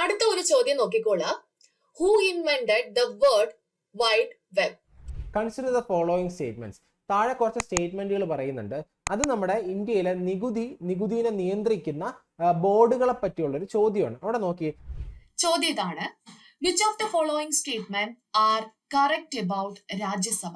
അടുത്ത ഒരു ചോദ്യം നോക്കിക്കോളാം. Who invented the word wide web consider the following statements താഴെ കുറച്ച് സ്റ്റേറ്റ്മെന്റുകൾ പറയുന്നുണ്ട്. അത് നമ്മുടെ ഇന്ത്യയിലെ നികുതി നികുതിനെ നിയന്ത്രിക്കുന്ന ബോർഡുകളെ പറ്റിയുള്ള ഒരു ചോദ്യമാണ്. അവിടെ നോക്കി ചോദ്യം ഇതാണ്. Which of the following statement are correct about Rajya Sabha?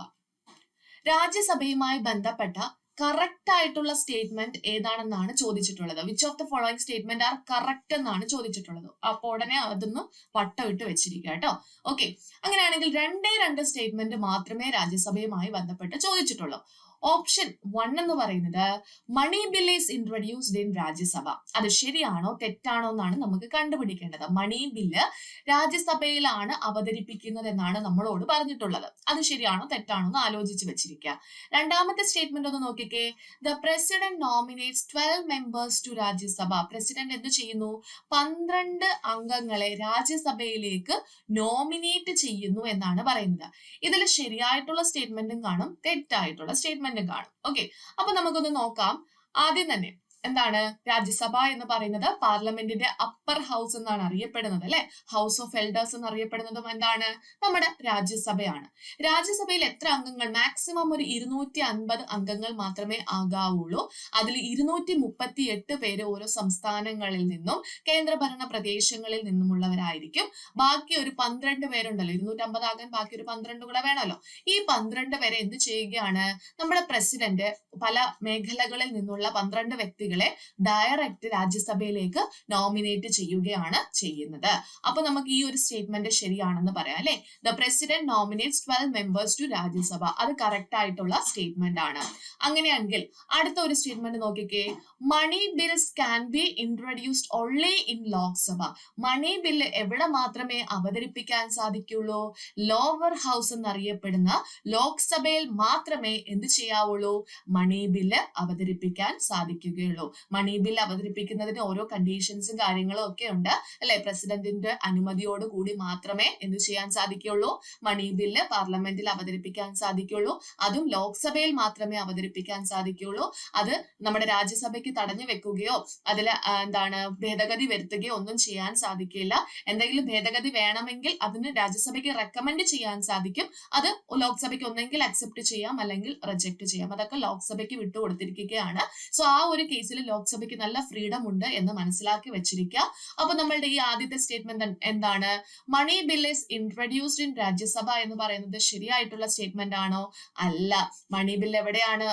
രാജ്യസഭയുമായി ബന്ധപ്പെട്ട കറക്റ്റ് ആയിട്ടുള്ള സ്റ്റേറ്റ്മെന്റ് ഏതാണെന്നാണ് ചോദിച്ചിട്ടുള്ളത്. Which of the following statement are correct എന്നാണ് ചോദിച്ചിട്ടുള്ളത്. അപ്പൊ ഉടനെ അതൊന്ന് വട്ടം ഇട്ട് വെച്ചിരിക്കുക കേട്ടോ. ഓക്കെ അങ്ങനെയാണെങ്കിൽ രണ്ടേ രണ്ട് സ്റ്റേറ്റ്മെന്റ് മാത്രമേ രാജ്യസഭയുമായി ബന്ധപ്പെട്ട് ചോദിച്ചിട്ടുള്ളൂ. ഓപ്ഷൻ വൺ എന്ന് പറയുന്നത് money bill is introduced in Rajya Sabha. അത് ശരിയാണോ തെറ്റാണോ എന്നാണ് നമുക്ക് കണ്ടുപിടിക്കേണ്ടത്. മണി ബില്ല് രാജ്യസഭയിലാണ് അവതരിപ്പിക്കുന്നത് എന്നാണ് നമ്മളോട് പറഞ്ഞിട്ടുള്ളത്. അത് ശരിയാണോ തെറ്റാണോ എന്ന് ആലോചിച്ച് വെച്ചിരിക്കുക. രണ്ടാമത്തെ സ്റ്റേറ്റ്മെന്റ് ഒന്ന് നോക്കിക്കേ. The president nominates twelve members to Rajya Sabha. President എന്ത് ചെയ്യുന്നു? പന്ത്രണ്ട് അംഗങ്ങളെ രാജ്യസഭയിലേക്ക് നോമിനേറ്റ് ചെയ്യുന്നു എന്നാണ് പറയുന്നത്. ഇതിൽ ശരിയായിട്ടുള്ള സ്റ്റേറ്റ്മെന്റും കാണും തെറ്റായിട്ടുള്ള സ്റ്റേറ്റ്മെന്റും കാണും. ഓക്കെ അപ്പൊ നമുക്കൊന്ന് നോക്കാം. ആദ്യം തന്നെ എന്താണ്? രാജ്യസഭ എന്ന് പറയുന്നത് പാർലമെന്റിന്റെ അപ്പർ ഹൗസ് എന്നാണ് അറിയപ്പെടുന്നത് അല്ലെ? ഹൗസ് ഓഫ് എൽഡേഴ്സ് എന്ന് അറിയപ്പെടുന്നതും എന്താണ്? നമ്മുടെ രാജ്യസഭയാണ്. രാജ്യസഭയിൽ എത്ര അംഗങ്ങൾ? മാക്സിമം ഒരു ഇരുന്നൂറ്റി അൻപത് അംഗങ്ങൾ മാത്രമേ ആകാവുള്ളൂ. അതിൽ ഇരുന്നൂറ്റി മുപ്പത്തി എട്ട് പേര് ഓരോ സംസ്ഥാനങ്ങളിൽ നിന്നും കേന്ദ്രഭരണ പ്രദേശങ്ങളിൽ നിന്നുമുള്ളവരായിരിക്കും. ബാക്കി ഒരു പന്ത്രണ്ട് പേരുണ്ടല്ലോ. ഇരുന്നൂറ്റമ്പത് ആകാൻ ബാക്കി ഒരു പന്ത്രണ്ട് കൂടെ വേണമല്ലോ. ഈ പന്ത്രണ്ട് പേരെ എന്ത് ചെയ്യുകയാണ്? നമ്മുടെ പ്രസിഡന്റ് പല മേഖലകളിൽ നിന്നുള്ള പന്ത്രണ്ട് വ്യക്തികളെ ഡയറക്റ്റ് രാജ്യസഭയിലേക്ക് നോമിനേറ്റ് ചെയ്യുകയാണ് ചെയ്യുന്നത്. അപ്പൊ നമുക്ക് ഈ ഒരു സ്റ്റേറ്റ്മെന്റ് ശരിയാണെന്ന് പറയാം അല്ലെ? The president nominates twelve members to Rajya Sabha. അത് കറക്റ്റ് ആയിട്ടുള്ള സ്റ്റേറ്റ്മെന്റ് ആണ്. അങ്ങനെയാണെങ്കിൽ അടുത്ത ഒരു സ്റ്റേറ്റ്മെന്റ് നോക്കിക്കേ. Money bills can be introduced only in Lok Sabha money bill എവിടെ മാത്രമേ അവതരിപ്പിക്കാൻ സാധിക്കുള്ളൂ ലോവർ ഹൗസ് എന്നറിയപ്പെടുന്ന ലോക്സഭയിൽ മാത്രമേ എന്ത് ചെയ്യാവുള്ളൂ മണി ബില്ല് അവതരിപ്പിക്കാൻ സാധിക്കുകയുള്ളൂ മണി ബില്ല് അവതരിപ്പിക്കുന്നതിന് ഓരോ കണ്ടീഷൻസും കാര്യങ്ങളും ഒക്കെ ഉണ്ട്. അല്ലെ? പ്രസിഡന്റിന്റെ അനുമതിയോട് കൂടി മാത്രമേ എന്ത് ചെയ്യാൻ സാധിക്കുള്ളൂ? മണി ബില്ല് പാർലമെന്റിൽ അവതരിപ്പിക്കാൻ സാധിക്കുള്ളൂ. അതും ലോക്സഭയിൽ മാത്രമേ അവതരിപ്പിക്കാൻ സാധിക്കുള്ളൂ. അത് നമ്മുടെ രാജ്യസഭയ്ക്ക് തടഞ്ഞു വെക്കുകയോ അതിൽ എന്താണ് ഭേദഗതി വരുത്തുകയോ ഒന്നും ചെയ്യാൻ സാധിക്കില്ല. എന്തെങ്കിലും ഭേദഗതി വേണമെങ്കിൽ അതിന് രാജ്യസഭയ്ക്ക് റെക്കമെൻഡ് ചെയ്യാൻ സാധിക്കും. അത് ലോക്സഭയ്ക്ക് ഒന്നെങ്കിൽ അക്സെപ്റ്റ് ചെയ്യാം അല്ലെങ്കിൽ റിജക്ട് ചെയ്യാം. അതൊക്കെ ലോക്സഭയ്ക്ക് വിട്ടുകൊടുത്തിരിക്കുകയാണ് സോ ആ ഒരു കേസിൽ ലോക്സഭയ്ക്ക് നല്ല ഫ്രീഡം ഉണ്ട് എന്ന് മനസ്സിലാക്കി വെച്ചിരിക്കുക. അപ്പൊ നമ്മളുടെ ഈ ആദ്യത്തെ സ്റ്റേറ്റ്മെന്റ് എന്താണ്? Money bill is introduced in Rajya Sabha എന്ന് പറയുന്നത് ശരിയായിട്ടുള്ള സ്റ്റേറ്റ്മെന്റ് ആണോ? അല്ല. മണി ബിൽ എവിടെയാണ്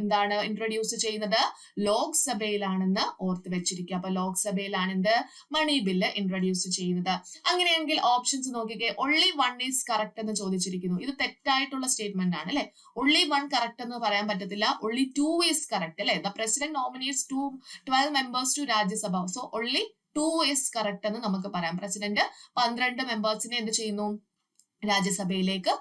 എന്താണ് ഇൻട്രൊഡ്യൂസ് ചെയ്യുന്നത്? ലോക്സഭയിലാണെന്ന് ഓർത്ത് വെച്ചിരിക്കുക. അപ്പൊ ലോക്സഭയിലാണ് എന്ത്? മണി ബില്ല് ഇൻട്രൊഡ്യൂസ് ചെയ്യുന്നത്. അങ്ങനെയെങ്കിൽ ഓപ്ഷൻസ് നോക്കിക്കേ. ഒള്ളി വൺ ഈസ് കറക്റ്റ് എന്ന് ചോദിച്ചിരിക്കുന്നു. ഇത് തെറ്റായിട്ടുള്ള സ്റ്റേറ്റ്മെന്റ് ആണ് അല്ലെ? ഒള്ളി വൺ കറക്റ്റ് എന്ന് പറയാൻ പറ്റത്തില്ല. ഒള്ളി ടു ഈസ് കറക്റ്റ് അല്ലെ? The president nominates two twelve members to Rajya Sabha. So only two is correct എന്ന് നമുക്ക് പറയാം. പ്രസിഡന്റ് പന്ത്രണ്ട് മെമ്പേഴ്സിനെ എന്ത് ചെയ്യുന്നു? രാജ്യസഭയിലേക്ക്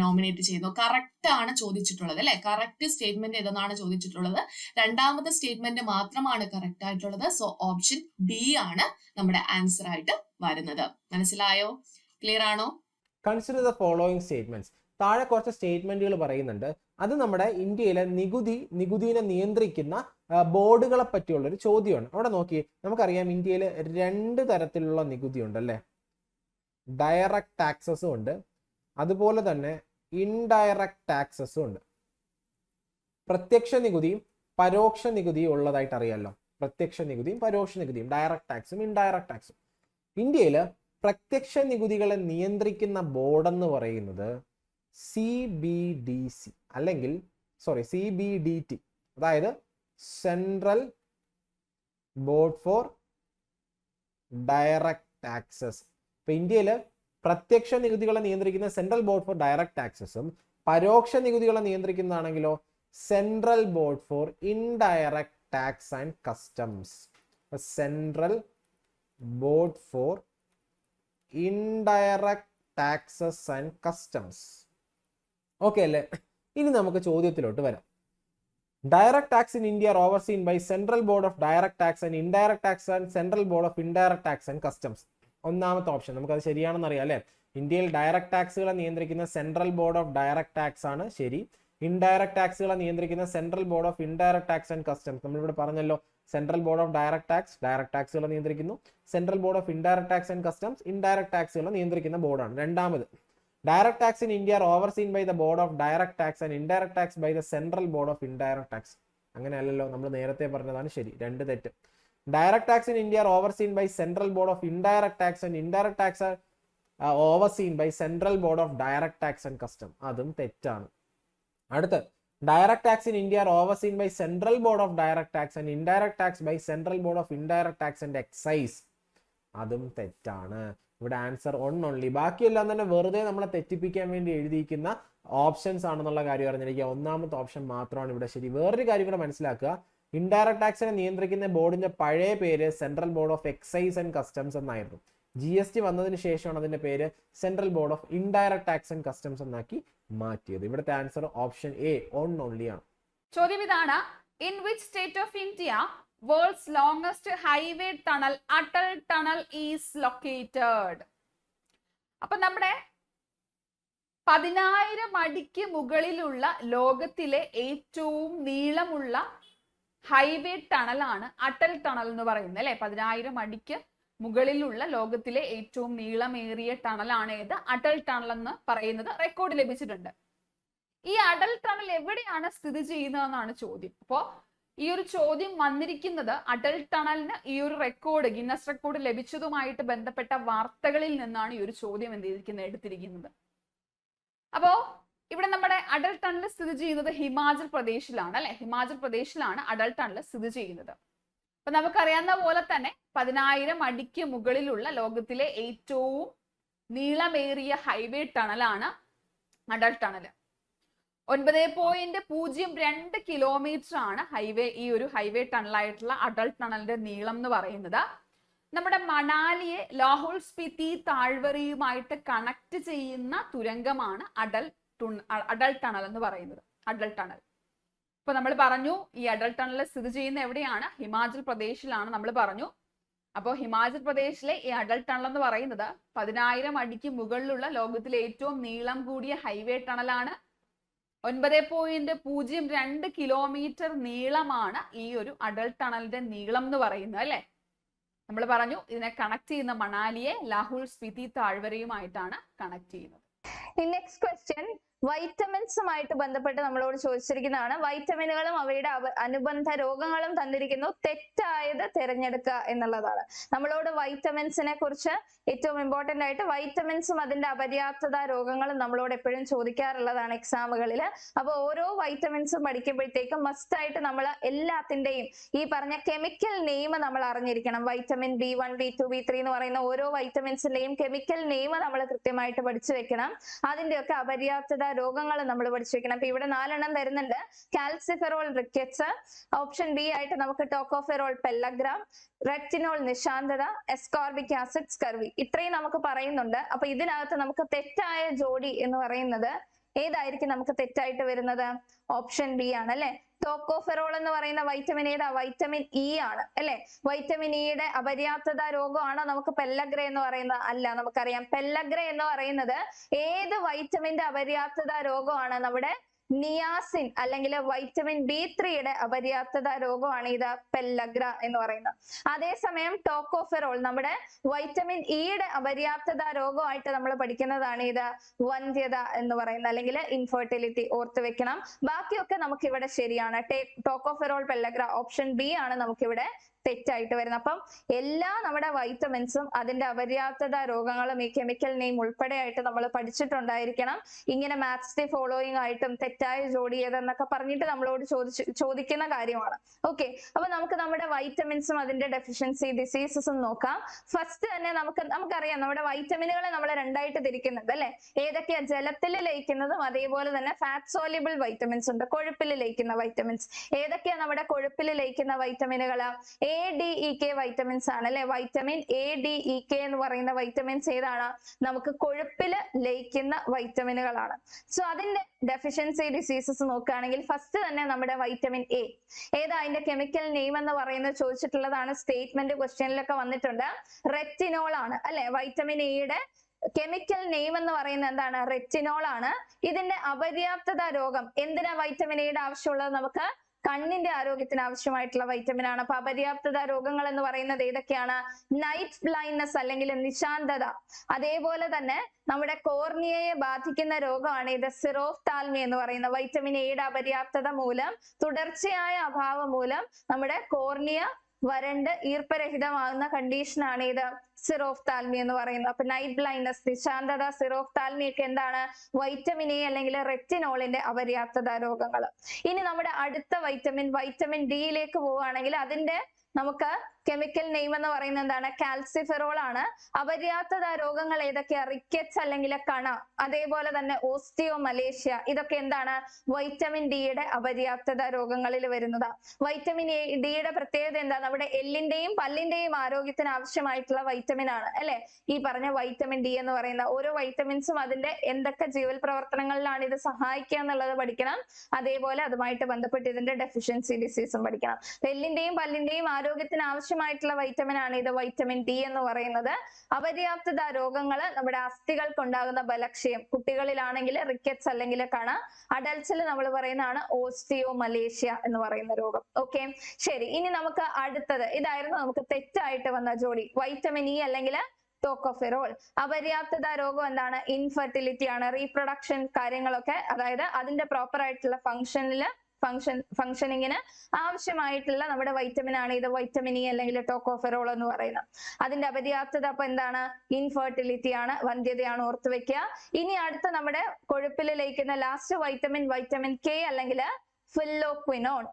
നോമിനേറ്റ് ചെയ്യുന്നു കറക്റ്റ് ആണ് ചോദിച്ചിട്ടുള്ളത് അല്ലെ? കറക്റ്റ് സ്റ്റേറ്റ്മെന്റ് ഏതെന്നാണ് ചോദിച്ചിട്ടുള്ളത്? രണ്ടാമത്തെ സ്റ്റേറ്റ്മെന്റ് മാത്രമാണ് കറക്റ്റ് ആയിട്ടുള്ളത്. സോ ഓപ്ഷൻ ബി ആണ് നമ്മുടെ ആൻസർ ആയിട്ട് വരുന്നത്. മനസ്സിലായോ? ക്ലിയർ ആണോ? കൺസിഡർ ദ ഫോളോയിങ് സ്റ്റേറ്റ്മെന്റ്സ് താഴെ കുറച്ച് സ്റ്റേറ്റ്മെന്റുകൾ പറയുന്നുണ്ട്. അത് നമ്മുടെ ഇന്ത്യയിലെ നികുതി നികുതിനെ നിയന്ത്രിക്കുന്ന ബോർഡുകളെ പറ്റിയുള്ള ഒരു ചോദ്യമാണ്. അവിടെ നോക്കി നമുക്കറിയാം ഇന്ത്യയിൽ രണ്ട് തരത്തിലുള്ള നികുതി ഉണ്ട് അല്ലേ ഡയറക്റ്റ് ടാക്സസും ഉണ്ട്. അതുപോലെ തന്നെ ഇൻഡയറക്റ്റ് ടാക്സസും ഉണ്ട്. പ്രത്യക്ഷ നികുതിയും പരോക്ഷ നികുതിയും ഉള്ളതായിട്ട് അറിയാമല്ലോ പ്രത്യക്ഷ നികുതിയും പരോക്ഷ നികുതിയും ഡയറക്റ്റ് ടാക്സും ഇൻഡയറക്റ്റ് ടാക്സും ഇന്ത്യയിൽ പ്രത്യക്ഷ നികുതികളെ നിയന്ത്രിക്കുന്ന ബോർഡെന്ന് പറയുന്നത് സി ബി ഡി സി അല്ലെങ്കിൽ sorry C B D T അതായത് central board for direct taxes ഇപ്പൊ ഇന്ത്യയിൽ പ്രത്യക്ഷ നികുതികളെ നിയന്ത്രിക്കുന്ന സെൻട്രൽ ബോർഡ് ഫോർ ഡയറക്റ്റ് ടാക്സസും പരോക്ഷ നികുതികളെ നിയന്ത്രിക്കുന്നതാണെങ്കിലോ central board for indirect tax and customs. Central board for indirect taxes and customs. Okay അല്ലേ? ഇനി നമുക്ക് ചോദ്യത്തിലോട്ട് വരാം. Direct tax in India overseen by central board of direct tax and indirect tax and central board of indirect tax and customs. ഒന്നാമത്തെ option നമുക്കത് ശരിയാണെന്ന് അറിയാം അല്ലേ? ഇന്ത്യയിൽ ഡയറക്ട് ടാക്സുകളെ നിയന്ത്രിക്കുന്ന central board of direct tax ആണ് ശരി. ഇൻഡയറക്ട് ടാക്സുകളെ നിയന്ത്രിക്കുന്ന central board of indirect tax and customs നമ്മളിവിടെ പറഞ്ഞല്ലോ central board of direct tax direct ടാക്സുകളെ നിയന്ത്രിക്കുന്നു. Central board of indirect tax and customs indirect ടാക്സുകളെ നിയന്ത്രിക്കുന്ന ബോർഡാണ് രണ്ടാമത് direct tax in India are overseen by the board of direct tax and indirect tax by the central board of indirect tax അങ്ങനെയല്ലല്ലോ നമ്മൾ നേരത്തെ പറഞ്ഞതാണ് ശരി. രണ്ട് തെറ്റ്. Direct tax in India are overseen by central board of indirect tax and indirect tax are overseen by central board of direct tax and custom അതും തെറ്റാണ്. അടുത്ത് direct tax in India are overseen by central board of direct tax and indirect tax by central board of indirect tax and excise അതും തെറ്റാണ്. ഇവിടെ answer one only ബാക്കിയെല്ലാം തന്നെ വെറുതെ നമ്മളെ തെറ്റിപ്പിക്കാൻ വേണ്ടി എഴുതിയിരിക്കുന്ന ഓപ്ഷൻസ് ആണെന്നുള്ള കാര്യം അറിഞ്ഞിരിക്കുക. ഒന്നാമത്തെ ഓപ്ഷൻ മാത്രമാണ് ഇവിടെ ശരി. വേറൊരു കാര്യം കൂടെ മനസ്സിലാക്കുക. ഇൻഡയറക്ട് ടാക്സിനെ നിയന്ത്രിക്കുന്ന ബോർഡിന്റെ പഴയ പേര് central board of excise and customs എന്നായിരുന്നു. ജി എസ് ടി വന്നതിന് ശേഷമാണ് അതിന്റെ പേര് central board of indirect tax and customs എന്നാക്കി മാറ്റിയത്. ഇവിടുത്തെ answer option A on only ആണ്. ചോദ്യം ഇതാണ്. In which state of India world's longest highway tunnel Atal tunnel is located അപ്പൊ നമ്മുടെ പതിനായിരം അടിക്ക് മുകളിലുള്ള ലോകത്തിലെ ഏറ്റവും നീളമുള്ള ഹൈവേ ടണലാണ് അടൽ ടണൽ എന്ന് പറയുന്നത് അല്ലെ? പതിനായിരം അടിക്ക് മുകളിലുള്ള ലോകത്തിലെ ഏറ്റവും നീളമേറിയ ടണലാണ് ഏത്? അടൽ ടണൽ എന്ന് പറയുന്നത് റെക്കോർഡ് ലഭിച്ചിട്ടുണ്ട്. ഈ അടൽ ടണൽ എവിടെയാണ് സ്ഥിതി ചെയ്യുന്നതെന്നാണ് ചോദ്യം. അപ്പോ ഈ ഒരു ചോദ്യം വന്നിരിക്കുന്നത് അടൽ ടണലിന് ഈ ഒരു റെക്കോർഡ് ഗിന്നസ് റെക്കോർഡ് ലഭിച്ചതുമായിട്ട് ബന്ധപ്പെട്ട വാർത്തകളിൽ നിന്നാണ് ഈ ഒരു ചോദ്യം എന്ത് ചെയ്തിരിക്കുന്നത് എടുത്തിരിക്കുന്നത്. അപ്പോ ഇവിടെ നമ്മുടെ അടൽ ടണൽ സ്ഥിതി ചെയ്യുന്നത് ഹിമാചൽ പ്രദേശിലാണ് അല്ലെ? ഹിമാചൽ പ്രദേശിലാണ് അടൽ ടണൽ സ്ഥിതി ചെയ്യുന്നത്. അപ്പൊ നമുക്കറിയാവുന്ന പോലെ തന്നെ പതിനായിരം അടിക്ക് മുകളിലുള്ള ലോകത്തിലെ ഏറ്റവും നീളമേറിയ ഹൈവേ ടണലാണ് അടൽ ടണൽ ഒൻപത് പോയിന്റ് പൂജ്യം രണ്ട് കിലോമീറ്റർ ആണ് ഹൈവേ ഈ ഒരു ഹൈവേ ടണലായിട്ടുള്ള അടൽ ടണലിന്റെ നീളം എന്ന് പറയുന്നത്. നമ്മുടെ മണാലിയെ ലാഹോൾ സ്പിതി താഴ്വരയുമായിട്ട് കണക്ട് ചെയ്യുന്ന തുരങ്കമാണ് അടൽ ടുൺ- അ- അടൽ ടണൽ എന്ന് പറയുന്നത്. അഡൾട്ട് ടണൽ ഇപ്പൊ നമ്മൾ പറഞ്ഞു ഈ അഡൾട്ട് ടണൽ സ്ഥിതി ചെയ്യുന്ന എവിടെയാണ്? ഹിമാചൽ പ്രദേശിലാണ് നമ്മൾ പറഞ്ഞു. അപ്പോൾ ഹിമാചൽ പ്രദേശിലെ ഈ അഡൾട്ട് ടണൽ എന്ന് പറയുന്നത് പതിനായിരം അടിക്ക് മുകളിലുള്ള ലോകത്തിലെ ഏറ്റവും നീളം കൂടിയ ഹൈവേ ടണലാണ് ഒൻപത് പോയിന്റ് പൂജ്യം രണ്ട് കിലോമീറ്റർ നീളമാണ് ഈ ഒരു അടൽ ടണലിന്റെ നീളം എന്ന് പറയുന്നത് അല്ലെ? നമ്മൾ പറഞ്ഞു ഇതിനെ കണക്ട് ചെയ്യുന്ന മണാലിയെ ലാഹുൽ സ്പിതി താഴ്വരയുമായിട്ടാണ് കണക്ട് ചെയ്യുന്നത്. നെക്സ്റ്റ് ക്വസ്റ്റ്യൻ വൈറ്റമിൻസുമായിട്ട് ബന്ധപ്പെട്ട് നമ്മളോട് ചോദിച്ചിരിക്കുന്നതാണ്. വൈറ്റമിനുകളും അവയുടെ അനുബന്ധ രോഗങ്ങളും തന്നിരിക്കുന്നു. തെറ്റായത് തിരഞ്ഞെടുക്കുക എന്നുള്ളതാണ്. നമ്മളോട് വൈറ്റമിൻസിനെ കുറിച്ച് ഏറ്റവും ഇമ്പോർട്ടന്റ് ആയിട്ട് വൈറ്റമിൻസും അതിന്റെ അപര്യാപ്തത രോഗങ്ങളും നമ്മളോട് എപ്പോഴും ചോദിക്കാറുള്ളതാണ് എക്സാമുകളിൽ അപ്പൊ ഓരോ വൈറ്റമിൻസും പഠിക്കുമ്പോഴത്തേക്കും മസ്റ്റ് ആയിട്ട് നമ്മൾ എല്ലാത്തിന്റെയും ഈ പറഞ്ഞ കെമിക്കൽ നെയിം നമ്മൾ അറിഞ്ഞിരിക്കണം. Vitamin B one B two B three എന്ന് പറയുന്ന ഓരോ വൈറ്റമിൻസിന്റെയും കെമിക്കൽ നെയിം നമ്മൾ കൃത്യമായിട്ട് പഠിച്ചു വെക്കണം. അതിന്റെയൊക്കെ അപര്യാപ്തത രോഗങ്ങൾ നമ്മൾ പഠിച്ചു വെക്കണം അപ്പൊ ഇവിടെ നാലെണ്ണം തരുന്നുണ്ട് കാൽസിഫെറോൾ റിക്കറ്റ്സ് ഓപ്ഷൻ ബി ആയിട്ട് നമുക്ക് ടോക്കോഫെറോൾ പെല്ലഗ്രാം റെറ്റിനോൾ നിശാന്തത എസ്കോർബിക് ആസിഡ് സ്കർവി ഇത്രയും നമുക്ക് പറയുന്നുണ്ട്. അപ്പൊ ഇതിനകത്ത് നമുക്ക് തെറ്റായ ജോഡി എന്ന് പറയുന്നത് ഏതായിരിക്കും നമുക്ക് തെറ്റായിട്ട് വരുന്നത്? ഓപ്ഷൻ ബി ആണ് അല്ലെ? ടോക്കോഫെറോൾ എന്ന് പറയുന്ന വൈറ്റമിൻ ഏതാ? വൈറ്റമിൻ ഇ ആണ് അല്ലെ? വൈറ്റമിൻ ഇയുടെ അപര്യാപ്തത രോഗമാണോ നമുക്ക് പെല്ലഗ്ര എന്ന് പറയുന്നത്? അല്ല നമുക്കറിയാം. പെല്ലഗ്ര എന്ന് പറയുന്നത് ഏത് വൈറ്റമിന്റെ അപര്യാപ്തത രോഗമാണ് നമ്മുടെ നിയാസിൻ അല്ലെങ്കിൽ വൈറ്റമിൻ ബി ത്രീയുടെ അപര്യാപ്തത രോഗമാണ് ഇത് പെല്ലഗ്ര എന്ന് പറയുന്നത്. അതേസമയം ടോക്കോഫെറോൾ നമ്മുടെ വൈറ്റമിൻ ഇയുടെ അപര്യാപ്തത രോഗമായിട്ട് നമ്മൾ പഠിക്കുന്നതാണ് ഇത് വന്ധ്യത എന്ന് പറയുന്നത്. അല്ലെങ്കിൽ ഇൻഫെർട്ടിലിറ്റി ഓർത്ത് വെക്കണം. ബാക്കിയൊക്കെ നമുക്ക് ഇവിടെ ശരിയാണ് ടോക്കോഫെറോൾ പെല്ലഗ്ര ഓപ്ഷൻ ബി ആണ് നമുക്കിവിടെ തെറ്റായിട്ട് വരുന്നത്. അപ്പം എല്ലാ നമ്മുടെ വൈറ്റമിൻസും അതിന്റെ അപര്യാപ്തത രോഗങ്ങളും ഈ കെമിക്കൽ നെയിം ഉൾപ്പെടെയായിട്ട് നമ്മൾ പഠിച്ചിട്ടുണ്ടായിരിക്കണം. ഇങ്ങനെ മാത്സ് ദി ഫോളോയിങ് ആയിട്ടും തെറ്റായ ജോഡി ഏതെന്നൊക്കെ പറഞ്ഞിട്ട് നമ്മളോട് ചോദിച്ചു ചോദിക്കുന്ന കാര്യമാണ്. ഓക്കെ അപ്പൊ നമുക്ക് നമ്മുടെ വൈറ്റമിൻസും അതിന്റെ ഡെഫിഷ്യൻസി ഡിസീസസും നോക്കാം. ഫസ്റ്റ് തന്നെ നമുക്ക് നമുക്കറിയാം നമ്മുടെ വൈറ്റമിനുകളെ നമ്മൾ രണ്ടായിട്ട് തിരിക്കുന്നുണ്ട് അല്ലെ? ഏതൊക്കെയാ? ജലത്തിൽ ലയിക്കുന്നതും അതേപോലെ തന്നെ ഫാറ്റ് സോലിബിൾ വൈറ്റമിൻസ് ഉണ്ട്. കൊഴുപ്പിൽ ലയിക്കുന്ന വൈറ്റമിൻസ് ഏതൊക്കെയാ നമ്മുടെ കൊഴുപ്പിൽ ലയിക്കുന്ന വൈറ്റമിനുകൾ A D E K vitamins ആണ് അല്ലെ? Vitamin A D E K എന്ന് പറയുന്ന വൈറ്റമിൻസ് ഏതാണ്? നമുക്ക് കൊഴുപ്പിൽ ലയിക്കുന്ന വൈറ്റമിനുകളാണ് സോ അതിന്റെ ഡെഫിഷ്യൻസി ഡിസീസസ് നോക്കുകയാണെങ്കിൽ ഫസ്റ്റ് തന്നെ നമ്മുടെ വൈറ്റമിൻ എ ഏതാ അതിന്റെ കെമിക്കൽ നെയിം എന്ന് പറയുന്നത് ചോദിച്ചിട്ടുള്ളതാണ്. സ്റ്റേറ്റ്മെന്റ് ക്വസ്റ്റ്യനിലൊക്കെ വന്നിട്ടുണ്ട്. റെറ്റിനോൾ ആണ് അല്ലെ? വൈറ്റമിൻ എയുടെ കെമിക്കൽ നെയിം എന്ന് പറയുന്നത് എന്താണ്? റെറ്റിനോൾ ആണ്. ഇതിന്റെ അപര്യാപ്തത രോഗം. എന്തിനാ വൈറ്റമിൻ എയുടെ ആവശ്യമുള്ളത് നമുക്ക്? കണ്ണിന്റെ ആരോഗ്യത്തിന് ആവശ്യമായിട്ടുള്ള വൈറ്റമിൻ ആണ് അപ്പൊ അപര്യാപ്തത രോഗങ്ങൾ എന്ന് പറയുന്നത് ഏതൊക്കെയാണ്? നൈറ്റ് ബ്ലൈൻഡ്നെസ് അല്ലെങ്കിൽ നിശാന്തത. അതേപോലെ തന്നെ നമ്മുടെ കോർണിയയെ ബാധിക്കുന്ന രോഗമാണ് ഇത് സിറോഫ്താൽമി എന്ന് പറയുന്ന വൈറ്റമിൻ എയുടെ അപര്യാപ്തത മൂലം തുടർച്ചയായ അഭാവം മൂലം നമ്മുടെ കോർണിയ വരണ്ട് ഈർപ്പരഹിതമാകുന്ന കണ്ടീഷനാണ് ഇത്. സിറോഫ്താൽമി എന്ന് പറയുന്നത്. അപ്പൊ നൈറ്റ് ബ്ലൈൻഡ്നസ് നിശാന്തത സിറോഫ്താൽമി ഒക്കെ എന്താണ്? വൈറ്റമിൻ എ അല്ലെങ്കിൽ റെറ്റിനോളിന്റെ അപര്യാപ്തത രോഗങ്ങൾ ഇനി നമ്മുടെ അടുത്ത വൈറ്റമിൻ വൈറ്റമിൻ ഡിയിലേക്ക് പോവുകയാണെങ്കിൽ അതിന്റെ നമുക്ക് കെമിക്കൽ നെയിം എന്ന് പറയുന്നത് എന്താണ്? കാൽസിഫെറോൾ ആണ്. അപര്യാപ്തത രോഗങ്ങൾ ഏതൊക്കെയാ? റിക്കറ്റ്സ് അല്ലെങ്കിൽ കണ അതേപോലെ തന്നെ ഓസ്റ്റിയോ മലേഷ്യ ഇതൊക്കെ എന്താണ്? വൈറ്റമിൻ ഡിയുടെ അപര്യാപ്തത രോഗങ്ങളിൽ വരുന്നതാ. വൈറ്റമിൻ എ ഡിയുടെ പ്രത്യേകത എന്താ? നമ്മുടെ എല്ലിന്റെയും പല്ലിന്റെയും ആരോഗ്യത്തിന് ആവശ്യമായിട്ടുള്ള വൈറ്റമിൻ ആണ് അല്ലെ? ഈ പറഞ്ഞ വൈറ്റമിൻ ഡി എന്ന് പറയുന്ന ഓരോ വൈറ്റമിൻസും അതിന്റെ എന്തൊക്കെ ജീവൽ പ്രവർത്തനങ്ങളിലാണ് ഇത് സഹായിക്കുക എന്നുള്ളത് പഠിക്കണം. അതേപോലെ അതുമായിട്ട് ബന്ധപ്പെട്ട് ഇതിന്റെ ഡെഫിഷ്യൻസി ഡിസീസും പഠിക്കണം. എല്ലിന്റെയും പല്ലിന്റെയും ആരോഗ്യത്തിന് ആവശ്യമായിട്ടുള്ള വൈറ്റമിൻ ആണ് ഇത് വൈറ്റമിൻ ഡി എന്ന് പറയുന്നത്. അപര്യാപ്തത രോഗങ്ങൾ നമ്മുടെ അസ്ഥികൾക്ക് ഉണ്ടാകുന്ന ബലക്ഷയം കുട്ടികളിലാണെങ്കിൽ റിക്കറ്റ്സ് അല്ലെങ്കിൽ കണ അഡൽസിൽ നമ്മൾ പറയുന്നതാണ് ഓസ്റ്റിയോ മലേഷ്യ എന്ന് പറയുന്ന രോഗം. ഓക്കെ ശരി ഇനി നമുക്ക് അടുത്തത്. ഇതായിരുന്നു നമുക്ക് തെറ്റായിട്ട് വന്ന ജോഡി വൈറ്റമിൻ ഇ അല്ലെങ്കിൽ ടോക്കോഫെറോൾ അപര്യാപ്തത രോഗം എന്താണ്? ഇൻഫെർട്ടിലിറ്റി ആണ്. റീപ്രൊഡക്ഷൻ കാര്യങ്ങളൊക്കെ അതായത് അതിന്റെ പ്രോപ്പർ ആയിട്ടുള്ള ഫംഗ്ഷനിൽ ഫംഗ്ഷൻ ഫംഗ്ഷനിങ്ങിന് ആവശ്യമായിട്ടുള്ള നമ്മുടെ വൈറ്റമിൻ ആണ്. ഇത് വൈറ്റമിൻ ഇ അല്ലെങ്കിൽ ടോക്കോഫെറോൾ എന്ന് പറയുന്നത്. അതിന്റെ അപര്യാപ്തത അപ്പൊ എന്താണ്? ഇൻഫെർട്ടിലിറ്റി ആണ്. വന്ധ്യതയാണ് ഓർത്തു വെക്കുക. ഇനി അടുത്ത നമ്മുടെ കൊഴുപ്പിൽ ലയിക്കുന്ന ലാസ്റ്റ് വൈറ്റമിൻ വൈറ്റമിൻ കെ അല്ലെങ്കിൽ ഫില്ലോക്വിനോൺ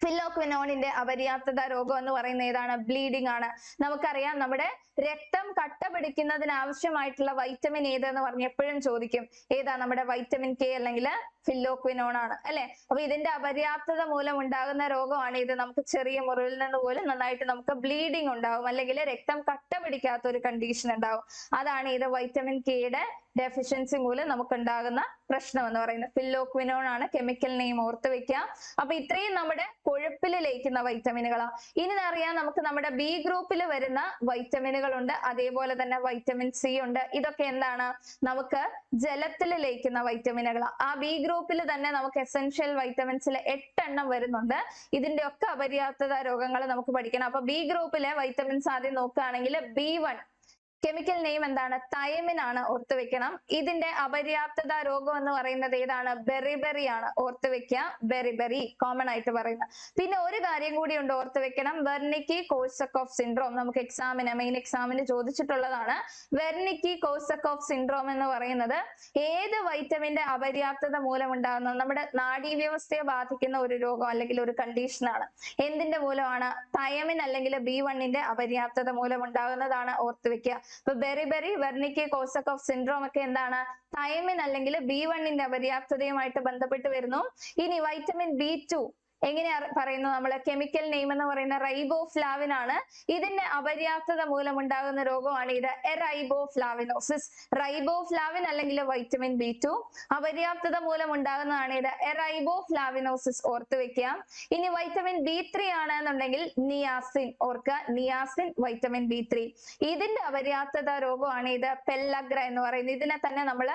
ഫില്ലോക്വിനോണിന്റെ അപര്യാപ്തത രോഗം എന്ന് പറയുന്നത് ഏതാണ്? ബ്ലീഡിംഗ് ആണ്. നമുക്കറിയാം നമ്മുടെ രക്തം കട്ട പിടിക്കുന്നതിന് ആവശ്യമായിട്ടുള്ള വൈറ്റമിൻ ഏതെന്ന് പറഞ്ഞ് എപ്പോഴും ചോദിക്കും. ഏതാ നമ്മുടെ വൈറ്റമിൻ കെ അല്ലെങ്കിൽ ഫില്ലോക്വിനോൺ ആണ് അല്ലെ? അപ്പൊ ഇതിന്റെ അപര്യാപ്തത മൂലം ഉണ്ടാകുന്ന രോഗമാണ് ഇത്. നമുക്ക് ചെറിയ മുറിവിൽ നിന്ന് പോലും നന്നായിട്ട് നമുക്ക് ബ്ലീഡിങ് ഉണ്ടാവും അല്ലെങ്കിൽ രക്തം കട്ട പിടിക്കാത്ത ഒരു കണ്ടീഷൻ ഉണ്ടാവും. അതാണ് ഇത് വൈറ്റമിൻ കെയുടെ ഡെഫിഷ്യൻസി മൂലം നമുക്ക് ഉണ്ടാകുന്ന പ്രശ്നം എന്ന് പറയുന്നത്. ഫില്ലോക്വിനോൺ ആണ് കെമിക്കൽ നെയിം ഓർത്ത് വെക്കാം അപ്പൊ ഇത്രയും നമ്മുടെ കൊഴുപ്പിൽ ലയിക്കുന്ന വൈറ്റമിനുകളാ ഇനി അറിയാം നമുക്ക് നമ്മുടെ ബി ഗ്രൂപ്പിൽ വരുന്ന വൈറ്റമിനുകൾ ഉണ്ട് അതേപോലെ തന്നെ വൈറ്റമിൻ സി ഉണ്ട്. ഇതൊക്കെ എന്താണ്? നമുക്ക് ജലത്തിൽ ലയിക്കുന്ന വൈറ്റമിനുകളാ ആ ബി ഗ്രൂപ്പിൽ തന്നെ നമുക്ക് എസെൻഷ്യൽ വൈറ്റമിൻസിൽ എട്ടെണ്ണം വരുന്നുണ്ട്. ഇതിന്റെ ഒക്കെ അപര്യാപ്തത രോഗങ്ങൾ നമുക്ക് പഠിക്കണം. അപ്പൊ ബി ഗ്രൂപ്പിലെ വൈറ്റമിൻസ് ആദ്യം നോക്കുകയാണെങ്കിൽ ബി വൺ കെമിക്കൽ നെയിം എന്താണ്? തൈമിൻ ആണ് ഓർത്ത് വെക്കണം. ഇതിന്റെ അപര്യാപ്തത രോഗം എന്ന് പറയുന്നത് ഏതാണ്? ബെറിബെറി ആണ് ഓർത്ത് വെക്കുക. ബെറിബെറി കോമൺ ആയിട്ട് പറയുന്നത്. പിന്നെ ഒരു കാര്യം കൂടി ഉണ്ട് ഓർത്ത് വെക്കണം. വെർണിക്കി കോഴ്സക്കോഫ് സിൻഡ്രോം നമുക്ക് എക്സാമിന് മെയിൻ എക്സാമിന് ചോദിച്ചിട്ടുള്ളതാണ്. വെർണിക്കി കോഴ്സക്കോഫ് സിൻഡ്രോം എന്ന് പറയുന്നത് ഏത് വൈറ്റമിന്റെ അപര്യാപ്തത മൂലം ഉണ്ടാകുന്ന നമ്മുടെ നാഡീവ്യവസ്ഥയെ ബാധിക്കുന്ന ഒരു രോഗം അല്ലെങ്കിൽ ഒരു കണ്ടീഷൻ ആണ്. എന്തിന്റെ മൂലമാണ്? തയമിൻ അല്ലെങ്കിൽ ബി വണ്ണിന്റെ അപര്യാപ്തത മൂലം ഉണ്ടാകുന്നതാണ് ഓർത്ത് വെക്കുക. ഇപ്പൊ ബെറിബെറി കോസക് ഓഫ് സിൻഡ്രോം ഒക്കെ എന്താണ്? തൈമിൻ അല്ലെങ്കിൽ ബി വണ്ണിന്റെ അപര്യാപ്തതയുമായിട്ട് ബന്ധപ്പെട്ട് വരുന്നു. ഇനി വൈറ്റമിൻ ബി ടു എങ്ങനെയാ പറയുന്നു നമ്മൾ കെമിക്കൽ നെയിം എന്ന് പറയുന്ന റൈബോഫ്ലാവിൻ ആണ്. ഇതിന്റെ അപര്യാപ്തത മൂലം ഉണ്ടാകുന്ന രോഗമാണ് ഇത്. എറൈബോഫ്ലാവിനോസിസ് റൈബോഫ്ലാവിൻ അല്ലെങ്കിൽ വൈറ്റമിൻ ബി ടു അപര്യാപ്തത മൂലം ഉണ്ടാകുന്നതാണ് ഇത്. എറൈബോഫ്ലാവിനോസിസ് ഓർത്ത് വെക്കുക. ഇനി വൈറ്റമിൻ ബി ത്രീ ആണ് എന്നുണ്ടെങ്കിൽ നിയാസിൻ ഓർക്കുക നിയാസിൻ വൈറ്റമിൻ ബി ഇതിന്റെ അപര്യാപ്തത രോഗമാണ് ഇത്. പെല്ലഗ്ര എന്ന് പറയുന്നത്. ഇതിനെ തന്നെ നമ്മൾ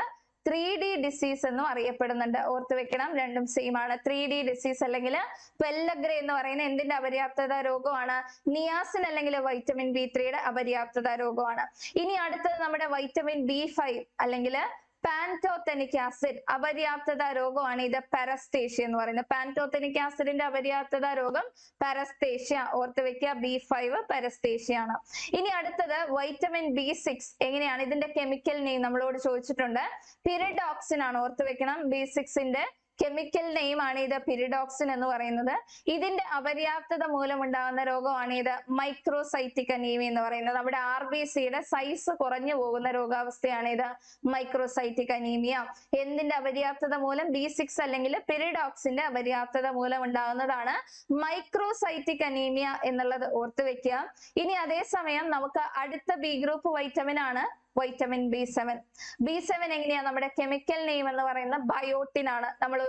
ത്രീ ഡി ഡിസീസ് എന്നും അറിയപ്പെടുന്നുണ്ട്. ഓർത്തു വെക്കണം. രണ്ടും സെയിം ആണ്. ത്രീ ഡി ഡിസീസ് അല്ലെങ്കിൽ പെല്ലഗ്ര എന്ന് പറയുന്ന എന്തിന്റെ അപര്യാപ്തത രോഗമാണ്? നിയാസിൻ അല്ലെങ്കിൽ വൈറ്റമിൻ ബി ത്രീയുടെ അപര്യാപ്തത രോഗമാണ്. ഇനി അടുത്തത് നമ്മുടെ വൈറ്റമിൻ ബി ഫൈവ് അല്ലെങ്കിൽ പാന്റോത്തനിക് ആസിഡ് അപര്യാപ്തത രോഗമാണ്. ഇത് പാരസ്തേഷ്യ എന്ന് പറയുന്നത്. പാന്റോത്തനിക് ആസിഡിന്റെ അപര്യാപ്തത രോഗം പാരസ്തേഷ്യ. ഓർത്ത് വെക്കുക ബി ഫൈവ് പാരസ്തേഷ്യ ആണ് ഇനി അടുത്തത് വൈറ്റമിൻ ബി സിക്സ് എങ്ങനെയാണ്? ഇതിന്റെ കെമിക്കൽ നെയിം നമ്മളോട് ചോദിച്ചിട്ടുണ്ട്. പിരിഡോക്സിൻ ആണ്. ഓർത്ത് വെക്കണം. ബി സിക്സിന്റെ കെമിക്കൽ നെയിം ആണ് ഇത് പിരിഡോക്സിൻ എന്ന് പറയുന്നത്. ഇതിന്റെ അപര്യാപ്തത മൂലമുണ്ടാകുന്ന രോഗമാണ് ഇത് മൈക്രോസൈറ്റിക് അനീമിയ എന്ന് പറയുന്നത്. നമ്മുടെ ആർ ബി സിയുടെ സൈസ് കുറഞ്ഞു പോകുന്ന രോഗാവസ്ഥയാണ് ഇത് മൈക്രോസൈറ്റിക് അനീമിയ എന്തിന്റെ അപര്യാപ്തത മൂലം? ബി സിക്സ് അല്ലെങ്കിൽ പിരിഡോക്സിന്റെ അപര്യാപ്തത മൂലം ഉണ്ടാകുന്നതാണ് മൈക്രോസൈറ്റിക് അനീമിയ എന്നുള്ളത് ഓർത്തു വെക്കുക. ഇനി അതേസമയം നമുക്ക് അടുത്ത ബി ഗ്രൂപ്പ് വൈറ്റമിൻ ആണ്. Vitamin B seven B seven എങ്ങനെയാ? നമ്മുടെ കെമിക്കൽ നെയിം എന്ന് പറയുന്ന ബയോട്ടിൻ ആണ്. നമ്മൾ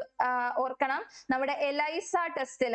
ഓർക്കണം. നമ്മുടെ എലൈസ ടെസ്റ്റിൽ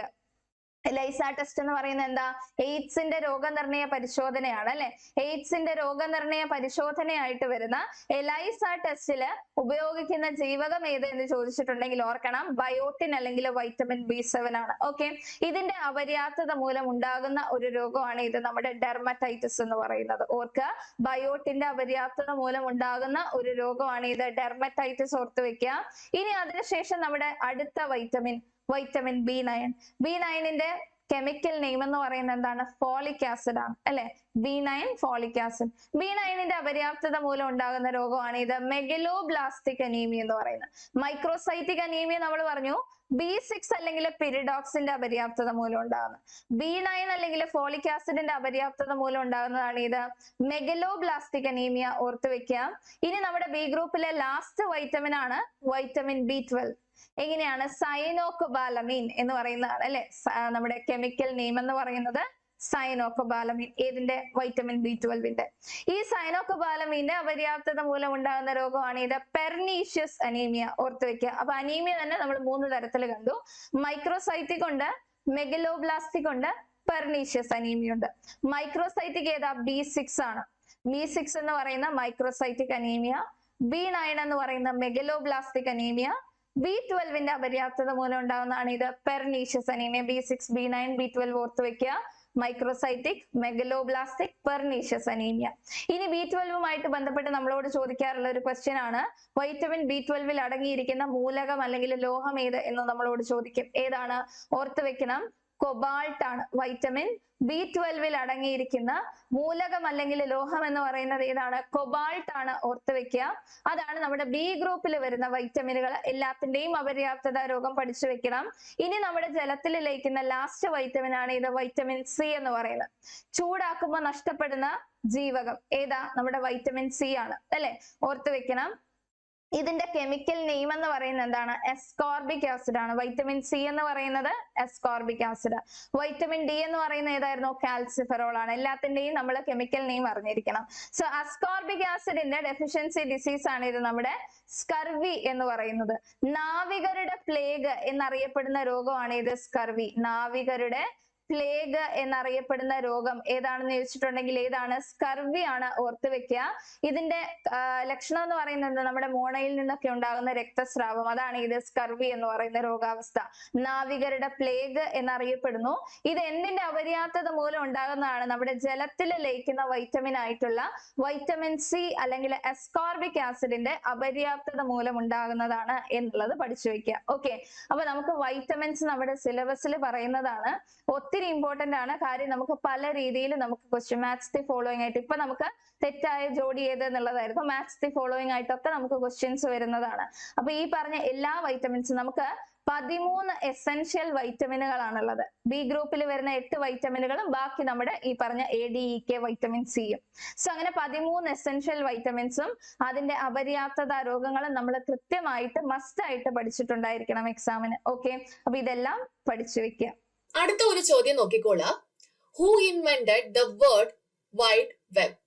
എലൈസ ടെസ്റ്റ് എന്ന് പറയുന്നത് എന്താ? എയ്ഡ്സിന്റെ രോഗനിർണയ പരിശോധനയാണ് അല്ലെ? എയ്ഡ്സിന്റെ രോഗനിർണയ പരിശോധനയായിട്ട് വരുന്ന എലൈസ ടെസ്റ്റിൽ ഉപയോഗിക്കുന്ന ജീവകം ഏത് എന്ന് ചോദിച്ചിട്ടുണ്ടെങ്കിൽ ഓർക്കണം. ബയോട്ടിൻ അല്ലെങ്കിൽ വൈറ്റമിൻ ബി സെവൻ ആണ്. ഓക്കെ ഇതിന്റെ അപര്യാപ്തത മൂലം ഉണ്ടാകുന്ന ഒരു രോഗമാണ് ഇത് നമ്മുടെ ഡെർമറ്റൈറ്റിസ് എന്ന് പറയുന്നത്. ഓർക്കുക ബയോട്ടിന്റെ അപര്യാപ്തത മൂലം ഉണ്ടാകുന്ന ഒരു രോഗമാണ് ഇത്. ഡെർമറ്റൈറ്റിസ് ഓർത്ത് വെക്കുക. ഇനി അതിനുശേഷം നമ്മുടെ അടുത്ത vitamin vitamin B nine B നയനിന്റെ chemical name എന്ന് പറയുന്നത് എന്താണ്? ഫോളിക് ആസിഡ് ആണ്. അല്ലെ? B nine folic acid B നയനിന്റെ അപര്യാപ്തത മൂലം ഉണ്ടാകുന്ന രോഗമാണ് ഇത് മെഗലോബ്ലാസ്റ്റിക് അനീമിയ എന്ന് പറയുന്നത്. മൈക്രോസൈറ്റിക് അനീമിയ നമ്മൾ പറഞ്ഞു ബി സിക്സ് അല്ലെങ്കിൽ പിരിഡോക്സിന്റെ അപര്യാപ്തത മൂലം ഉണ്ടാകുന്നത്. ബി നയൻ അല്ലെങ്കിൽ ഫോളിക് ആസിഡിന്റെ അപര്യാപ്തത മൂലം ഉണ്ടാകുന്നതാണ് ഇത് മെഗലോബ്ലാസ്റ്റിക് അനീമിയ ഓർത്തു വെക്കുക. ഇനി നമ്മുടെ ബി ഗ്രൂപ്പിലെ ലാസ്റ്റ് വൈറ്റമിൻ ആണ് വൈറ്റമിൻ ബി ട്വൽവ് എങ്ങനെയാണ് സൈനോക്കുബാലമീൻ എന്ന് പറയുന്നതാണ് അല്ലെ? നമ്മുടെ കെമിക്കൽ നെയിം എന്ന് പറയുന്നത് സൈനോക്കൊബാലമീൻ ഏതിന്റെ വൈറ്റമിൻ ബി ട്വൽവിന്റെ ഈ സൈനോക്കൊബാലമീന്റെ അപര്യാപ്തത മൂലം ഉണ്ടാകുന്ന രോഗമാണ് ഇത് പെർനീഷ്യസ് അനീമിയ. ഓർത്തു വെക്കുക അപ്പൊ അനീമിയ തന്നെ നമ്മൾ മൂന്ന് തരത്തിൽ കണ്ടു. മൈക്രോസൈറ്റിക് ഉണ്ട് മെഗലോബ്ലാസ്റ്റിക് ഉണ്ട് പെർനീഷ്യസ് അനീമിയ ഉണ്ട്. മൈക്രോസൈറ്റിക് ഏതാ? ബി സിക്സ് ആണ്. ബി സിക്സ് എന്ന് പറയുന്ന മൈക്രോസൈറ്റിക് അനീമിയ ബി നയൻ എന്ന് പറയുന്ന മെഗലോബ്ലാസ്റ്റിക് അനീമിയ ബി ട്വൽവിന്റെ അപര്യാപ്തത മൂലം ഉണ്ടാകുന്നതാണ് ഇത്. Pernicious anaemia B six B nine B twelve ഓർത്ത് വെക്കുക മൈക്രോസൈറ്റിക് മെഗലോബ്ലാസ്റ്റിക് പെർനീഷ്യസ് അനീമിയ ഇനി ബി ട്വൽവുമായിട്ട് ബന്ധപ്പെട്ട് നമ്മളോട് ചോദിക്കാറുള്ള ഒരു ക്വസ്റ്റ്യൻ ആണ്. വൈറ്റമിൻ ബി ട്വൽവിൽ അടങ്ങിയിരിക്കുന്ന മൂലകം അല്ലെങ്കിൽ ലോഹം ഏത് എന്ന് നമ്മളോട് ചോദിക്കും. ഏതാണ്? ഓർത്ത് വെക്കണം കൊബാൾട്ട് ആണ് വൈറ്റമിൻ ബി ട്വൽവിൽ അടങ്ങിയിരിക്കുന്ന മൂലകം അല്ലെങ്കിൽ ലോഹം എന്ന് പറയുന്നത് ഏതാണ്? കൊബാൾട്ട് ആണ് ഓർത്ത് വെക്കുക. അതാണ് നമ്മുടെ ബി ഗ്രൂപ്പിൽ വരുന്ന വൈറ്റമിനുകൾ എല്ലാത്തിന്റെയും അപര്യാപ്തത രോഗം പഠിച്ചു വെക്കണം. ഇനി നമ്മുടെ ജലത്തിൽ ലയിക്കുന്ന ലാസ്റ്റ് വൈറ്റമിൻ ആണ് ഇത് വൈറ്റമിൻ സി എന്ന് പറയുന്നത്. ചൂടാക്കുമ്പോൾ നഷ്ടപ്പെടുന്ന ജീവകം ഏതാ? നമ്മുടെ വൈറ്റമിൻ സി ആണ്. അല്ലെ? ഓർത്ത് വെക്കണം. ഇതിന്റെ കെമിക്കൽ നെയിം എന്ന് പറയുന്നത് എന്താണ്? എസ്കോർബിക് ആസിഡ് ആണ്. വൈറ്റമിൻ സി എന്ന് പറയുന്നത് എസ്കോർബിക് ആസിഡ് വൈറ്റമിൻ ഡി എന്ന് പറയുന്നത് ഏതായിരുന്നു? കാൽസിഫെറോൾ ആണ്. എല്ലാത്തിന്റെയും നമ്മൾ കെമിക്കൽ നെയിം അറിഞ്ഞിരിക്കണം. സോ അസ്കോർബിക് ആസിഡിന്റെ ഡെഫിഷ്യൻസി ഡിസീസ് ആണ് ഇത് നമ്മുടെ സ്കർവി എന്ന് പറയുന്നത്. നാവികരുടെ പ്ലേഗ് എന്നറിയപ്പെടുന്ന രോഗമാണ് ഇത് സ്കർവി നാവികരുടെ പ്ലേഗ് എന്നറിയപ്പെടുന്ന രോഗം ഏതാണെന്ന് ചോദിച്ചിട്ടുണ്ടെങ്കിൽ ഏതാണ്? സ്കർവി ആണ് ഓർത്തു വെക്കുക. ഇതിന്റെ ലക്ഷണം എന്ന് പറയുന്നത് നമ്മുടെ മോണയിൽ നിന്നൊക്കെ ഉണ്ടാകുന്ന രക്തസ്രാവം. അതാണ് ഇത് സ്കർവി എന്ന് പറയുന്ന രോഗാവസ്ഥ. നാവികരുടെ പ്ലേഗ് എന്നറിയപ്പെടുന്നു. ഇത് എന്തിന്റെ അപര്യാപ്തത മൂലം ഉണ്ടാകുന്നതാണ്. നമ്മുടെ ജലത്തിൽ ലയിക്കുന്ന വൈറ്റമിൻ ആയിട്ടുള്ള വൈറ്റമിൻ സി അല്ലെങ്കിൽ എസ്കോർബിക് ആസിഡിന്റെ അപര്യാപ്തത മൂലം ഉണ്ടാകുന്നതാണ് എന്നുള്ളത് പഠിച്ചു വെക്കുക. ഓക്കെ അപ്പൊ നമുക്ക് വൈറ്റമിൻസ് നമ്മുടെ സിലബസിൽ പറയുന്നതാണ്. ഒത്തിരി ഇമ്പോർട്ടന്റ് ആണ്. കാര്യം നമുക്ക് പല രീതിയിൽ നമുക്ക് ക്വസ്റ്റ്യൻ മാത്സ് ദി ഫോളോയിങ് ആയിട്ട് ഇപ്പൊ നമുക്ക് തെറ്റായ ജോഡി ഏത് എന്നുള്ളതായിരുന്നു. മാത്സ് ദി ഫോളോയിങ് ആയിട്ടൊക്കെ നമുക്ക് ക്വസ്റ്റ്യൻസ് വരുന്നതാണ്. അപ്പൊ ഈ പറഞ്ഞ എല്ലാ വൈറ്റമിൻസും നമുക്ക് പതിമൂന്ന് എസെൻഷ്യൽ വൈറ്റമിനുകളാണുള്ളത് ബി ഗ്രൂപ്പിൽ വരുന്ന എട്ട് വൈറ്റമിനുകളും ബാക്കി നമ്മുടെ ഈ പറഞ്ഞ A D E K vitamin സിയും സോ അങ്ങനെ പതിമൂന്ന് എസെൻഷ്യൽ വൈറ്റമിൻസും അതിന്റെ അപര്യാപ്തത രോഗങ്ങളും നമ്മൾ കൃത്യമായിട്ട് മസ്റ്റ് ആയിട്ട് പഠിച്ചിട്ടുണ്ടായിരിക്കണം എക്സാമിന് ഓക്കെ അപ്പൊ ഇതെല്ലാം പഠിച്ചു വെക്കുക അടുത്ത ഒരു ചോദ്യം നോക്കിക്കോളാം. Who invented the word wide web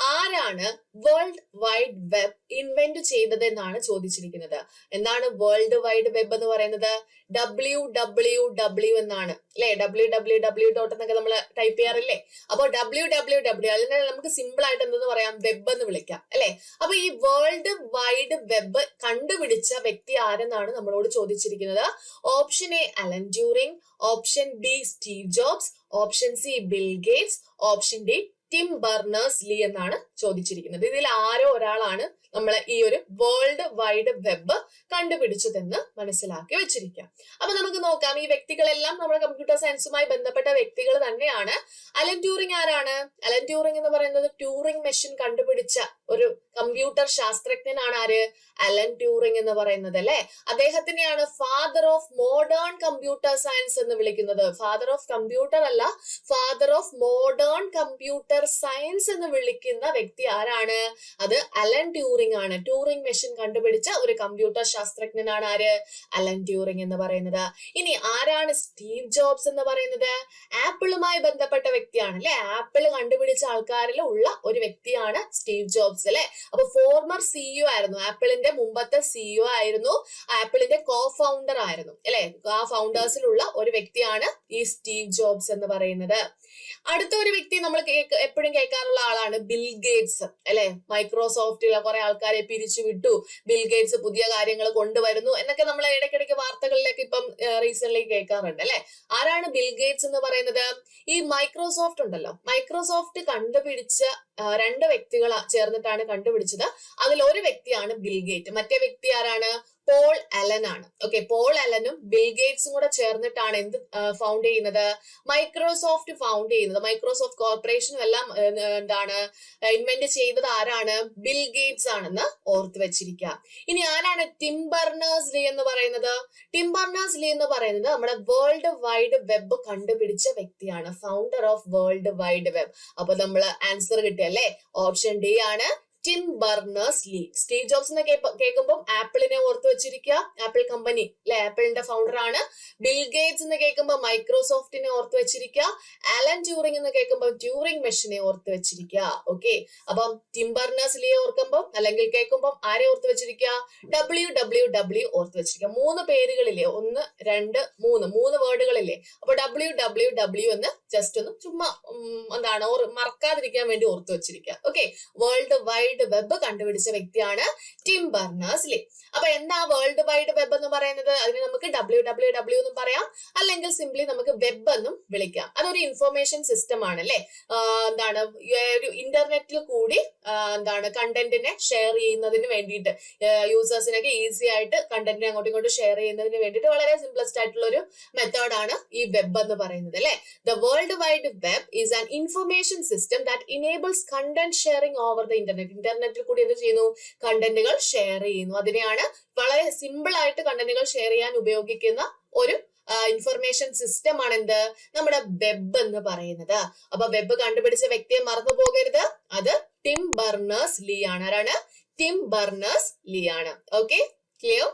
ആരാണ് വേൾഡ് വൈഡ് വെബ് ഇൻവെന്റ് ചെയ്തത് എന്നാണ് ചോദിച്ചിരിക്കുന്നത്. എന്താണ് വേൾഡ് വൈഡ് വെബ് എന്ന് പറയുന്നത്? ഡബ്ല്യു ഡബ്ല്യു ഡബ്ല്യു എന്നാണ്. അല്ലെ? ഡബ്ല്യു ഡബ്ല്യു ഡബ്ല്യു ഡോട്ട് എന്നൊക്കെ നമ്മൾ ടൈപ്പ് ചെയ്യാറില്ലേ? അപ്പോൾ ഡബ്ല്യു ഡബ്ല്യു ഡബ്ല്യു അതിനെ നമുക്ക് സിമ്പിൾ ആയിട്ട് എന്തെന്ന് പറയാം? വെബ് എന്ന് വിളിക്കാം. അല്ലെ? അപ്പൊ ഈ വേൾഡ് വൈഡ് വെബ് കണ്ടുപിടിച്ച വ്യക്തി ആരെന്നാണ് നമ്മളോട് ചോദിച്ചിരിക്കുന്നത്? Option A Alan Turing option B Steve Jobs option C Bill Gates option D Tim Berners Lee എന്നാണ് ചോദിച്ചിരിക്കുന്നത്. ഇതിൽ ആരോ ഒരാളാണ് നമ്മൾ ഈ ഒരു വേൾഡ് വൈഡ് വെബ് കണ്ടുപിടിച്ചതെന്ന് മനസ്സിലാക്കി വെച്ചിരിക്കാം. അപ്പൊ നമുക്ക് നോക്കാം ഈ വ്യക്തികളെല്ലാം നമ്മുടെ കമ്പ്യൂട്ടർ സയൻസുമായി ബന്ധപ്പെട്ട വ്യക്തികൾ തന്നെയാണ്. അലൻ ട്യൂറിംഗ് ആരാണ്? അലൻ ട്യൂറിംഗ് എന്ന് പറയുന്നത് ട്യൂറിംഗ് മെഷീൻ കണ്ടുപിടിച്ച ഒരു കമ്പ്യൂട്ടർ ശാസ്ത്രജ്ഞനാണ് ആര്? അലൻ ട്യൂറിംഗ് എന്ന് പറയുന്നത് അല്ലെ? അദ്ദേഹത്തിനെയാണ് father of modern computer science എന്ന് വിളിക്കുന്നത്. ഫാദർ ഓഫ് കമ്പ്യൂട്ടർ അല്ല father of modern computer science എന്ന് വിളിക്കുന്ന വ്യക്തി ആരാണ്? അത് അലൻ ട്യൂറിംഗ് ആണ്. ട്യൂറിംഗ് മെഷീൻ കണ്ടുപിടിച്ച ഒരു കമ്പ്യൂട്ടർ ശാസ്ത്രജ്ഞനാണ് ആര്? അലൻ ട്യൂറിംഗ് എന്ന് പറയുന്നത്. ഇനി ആരാണ് സ്റ്റീവ് ജോബ്സ് എന്ന് പറയുന്നത്? ആപ്പിളുമായി ബന്ധപ്പെട്ട വ്യക്തിയാണ് അല്ലെ? ആപ്പിൾ കണ്ടുപിടിച്ച ആൾക്കാരിൽ ഉള്ള ഒരു വ്യക്തിയാണ് സ്റ്റീവ് ജോബ്സ് അല്ലെ? അപ്പൊ ഫോർമർ സിഇഒ ആയിരുന്നു. ആപ്പിളിന്റെ മുമ്പത്തെ സിഇഒ ആയിരുന്നു. ആപ്പിളിന്റെ കോ ഫൗണ്ടർ ആയിരുന്നു. അല്ലെ? ആ ഫൗണ്ടേഴ്സിലുള്ള ഒരു വ്യക്തിയാണ് ഈ സ്റ്റീവ് ജോബ്സ് എന്ന് പറയുന്നത്. അടുത്ത ഒരു വ്യക്തി നമ്മൾ എപ്പോഴും കേൾക്കാറുള്ള ആളാണ് ബിൽ ഗേറ്റ്സ് അല്ലെ? മൈക്രോസോഫ്റ്റിലെ കുറെ ആൾക്കാരെ പിരിച്ചു വിട്ടു. ബിൽ ഗേറ്റ്സ് പുതിയ കാര്യങ്ങൾ കൊണ്ടുവരുന്നു എന്നൊക്കെ നമ്മൾ ഇടയ്ക്കിടയ്ക്ക് വാർത്തകളിലേക്ക് ഇപ്പം റീസെന്റ് കേൾക്കാറുണ്ട് അല്ലെ? ആരാണ് ബിൽ ഗേറ്റ്സ് എന്ന് പറയുന്നത്? ഈ മൈക്രോസോഫ്റ്റ് ഉണ്ടല്ലോ. മൈക്രോസോഫ്റ്റ് കണ്ടുപിടിച്ച രണ്ട് വ്യക്തികൾ ചേർന്നിട്ടാണ് കണ്ടുപിടിച്ചത്. അതിൽ ഒരു വ്യക്തിയാണ് ബിൽ ഗേറ്റ്. മറ്റേ വ്യക്തി ആരാണ്? പോൾ അലൻ ആണ്. ഓക്കെ പോൾ അലനും ബിൽ ഗേറ്റ്സും കൂടെ ചേർന്നിട്ടാണ് എന്ത് ഫൗണ്ട് ചെയ്യുന്നത്? മൈക്രോസോഫ്റ്റ് ഫൗണ്ട് ചെയ്യുന്നത്. മൈക്രോസോഫ്റ്റ് കോർപ്പറേഷനും എല്ലാം എന്താണ് ഇൻവെന്റ് ചെയ്തത് ആരാണ്? ബിൽ ഗേറ്റ്സ് ആണെന്ന് ഓർത്ത് വെച്ചിരിക്കുക. ഇനി ആരാണ് ടിം ബർണേഴ്സ് ലീ എന്ന് പറയുന്നത്? ടിം ബർണേഴ്സ് ലീ എന്ന് പറയുന്നത് നമ്മുടെ വേൾഡ് വൈഡ് വെബ് കണ്ടുപിടിച്ച വ്യക്തിയാണ് founder of world wide web അപ്പൊ നമ്മൾ ആൻസർ കിട്ടിയല്ലേ ഓപ്ഷൻ ഡി ആണ് Tim Berners Lee Steve Jobs എന്ന് കേൾക്കുമ്പോൾ ആപ്പിളിനെ ഓർത്ത് വെച്ചിരിക്കുക ആപ്പിൾ കമ്പനി അല്ലെ ആപ്പിളിന്റെ ഫൗണ്ടർ ആണ്. ബിൽ ഗേറ്റ്സ് എന്ന് കേൾക്കുമ്പോൾ മൈക്രോസോഫ്റ്റിനെ ഓർത്ത് വെച്ചിരിക്കുക ആലൻ ട്യൂറിംഗ് എന്ന് കേൾക്കുമ്പോൾ ട്യൂറിംഗ് മെഷീനെ ഓർത്ത് വെച്ചിരിക്കുക ഓക്കെ അപ്പം ടിം ബർണേഴ്സ് ലീ ഓർക്കുമ്പോൾ അല്ലെങ്കിൽ കേൾക്കുമ്പോൾ ആരെ ഓർത്ത് വെച്ചിരിക്കുക ഡബ്ല്യു ഡബ്ല്യു ഡബ്ല്യു ഓർത്ത് വെച്ചിരിക്കുക മൂന്ന് പേരുകളില്ലേ? ഒന്ന് രണ്ട് മൂന്ന്. മൂന്ന് വേർഡുകളില്ലേ? അപ്പൊ ഡബ്ല്യു ഡബ്ല്യു ഡബ്ല്യു എന്ന് ജസ്റ്റ് ഒന്ന് ചുമ്മാ എന്താണ് മറക്കാതിരിക്കാൻ വേണ്ടി ഓർത്ത് വെച്ചിരിക്കുക ഓക്കെ വേൾഡ് വൈഡ് വെബ് കണ്ടുപിടിച്ച വ്യക്തിയാണ് ടിം ബർണേഴ്സ് ലി അപ്പൊ എന്താ വേൾഡ് വൈഡ് വെബ് എന്ന് പറയുന്നത്? അതിന് നമുക്ക് ഡബ്ല്യൂ ഡബ്ല്യൂ ഡബ്ല്യൂ എന്നും പറയാം. അല്ലെങ്കിൽ സിംപ്ലി നമുക്ക് വെബ് എന്നും വിളിക്കാം. അതൊരു ഇൻഫർമേഷൻ സിസ്റ്റം ആണ് അല്ലെ? എന്താണ് ഒരു ഇന്റർനെറ്റിൽ കൂടി എന്താണ് കണ്ടന്റിനെ ഷെയർ ചെയ്യുന്നതിന് വേണ്ടിയിട്ട് യൂസേഴ്സിനൊക്കെ ഈസി ആയിട്ട് കണ്ടന്റിനെ അങ്ങോട്ടും ഇങ്ങോട്ടും ഷെയർ ചെയ്യുന്നതിന് വേണ്ടിയിട്ട് വളരെ സിംപ്ലസ്റ്റ് ആയിട്ടുള്ള ഒരു മെത്തേഡാണ് ഈ വെബ് എന്ന് പറയുന്നത് അല്ലെ? The world wide web is an information system that enables content sharing over the internet ഇന്റർനെറ്റിൽ കൂടി എന്ത് ചെയ്യുന്നു? കണ്ടന്റുകൾ ഷെയർ ചെയ്യുന്നു. അതിനെയാണ് വളരെ സിമ്പിൾ ആയിട്ട് കണ്ടന്റുകൾ ഷെയർ ചെയ്യാൻ ഉപയോഗിക്കുന്ന ഒരു ഇൻഫർമേഷൻ സിസ്റ്റം ആണ് എന്ത്? നമ്മുടെ വെബ് എന്ന് പറയുന്നത്. അപ്പൊ വെബ് കണ്ടുപിടിച്ച വ്യക്തിയെ മറന്നു പോകരുത്. അത് ടിം ബർണേഴ്സ് ലീ ആണ്. ആരാണ്? ടിം ബർണേഴ്സ് ലീ ആണ്. Okay clear